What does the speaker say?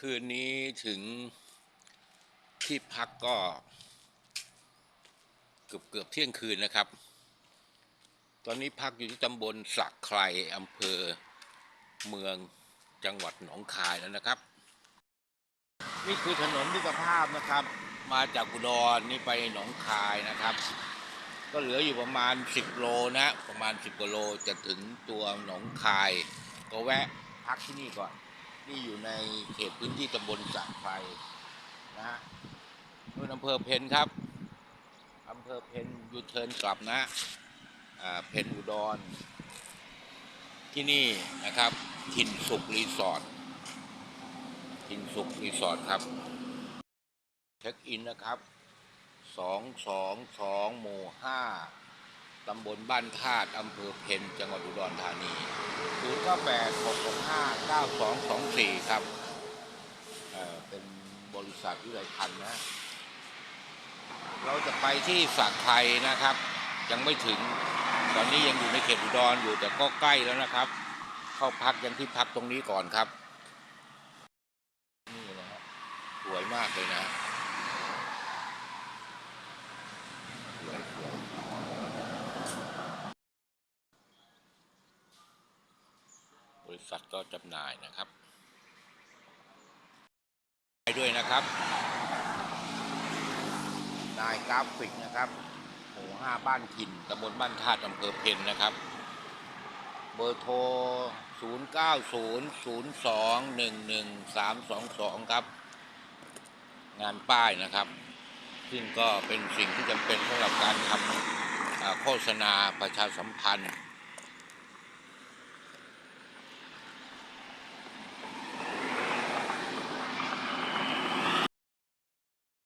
คืนนี้ถึงที่พักก็เกือบเกือบเที่ยงคืนนะครับ ตอนนี้พักอยู่ที่ตำบลสักไครอำเภอเมืองจังหวัดหนองคายแล้วนะครับ นี่คือถนนมิตรภาพนะครับ มาจากอุดรนี่ไปหนองคายนะครับ ก็เหลืออยู่ประมาณ 10 โลนะ ประมาณ 10กว่าโลจะถึงตัวหนองคาย ก็แวะพักที่นี่ก่อน นี่อยู่ในเขตพื้นที่ตำบลสักไฟนะฮะนู่นอำเภอเพนครับอำเภอเพนยูเทิร์นกลับนะเพนอุดร ที่นี่นะครับถิ่นสุขรีสอร์ทถิ่นสุขรีสอร์ทครับ เช็คอินนะครับสองสองสองหมู่ห้า ตำบลบ้านธาตุอำเภอเพนจังหวัดอุดรธานีศูนย์เก้าแปดหกหกห้าเก้าสองสองสี่ครับเเป็นบริษัทวิไลพันธ์นะ เราจะไปที่สักไทยนะครับ ยังไม่ถึง ตอนนี้ยังอยู่ในเขตอุดรอยู่แต่ก็ใกล้แล้วนะครับ เข้าพักยังที่พักตรงนี้ก่อนครับ นี่นะฮะสวยมากเลยนะสวยสวยบ ริษัทก็จำหน่ายนะครับไปด้วยนะครับนายกราฟิกนะครับหมู่ห้าบ้านถิ่นตำบลบ้านธาตุอำเภอเพนนะครับ เบอร์โทร 0 9 0 0 2 1 1 3 2 2 ครับ งานป้ายนะครับ ซึ่งก็เป็นสิ่งที่จำเป็นสำหรับการทำโฆษณาประชาสัมพันธ์